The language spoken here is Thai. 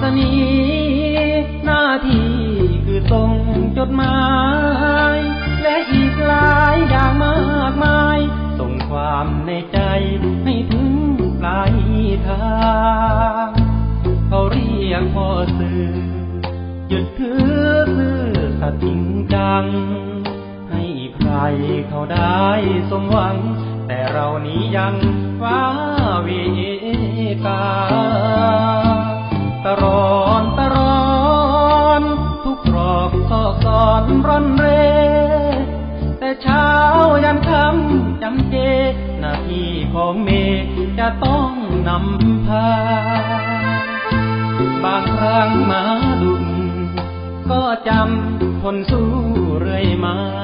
ษณีย์หน้าที่คือส่งจดหมาย และอีกหลายอย่างมากมาย ส่งความในใจให้ถึงปลายทางเขาเรียกพ่อสื่อหยุดถือซื่อสัตย์จริงจัง ให้ใครเขาได้สมหวัง แต่เรานี้ยังว้าเวกา กซอนร่อนเร แต่เช้ายันค่ำจำเจ หน้าที่ของเมย์จะต้องนำพา บางครั้งมาดุก็จำทนสู้เรื่อยมา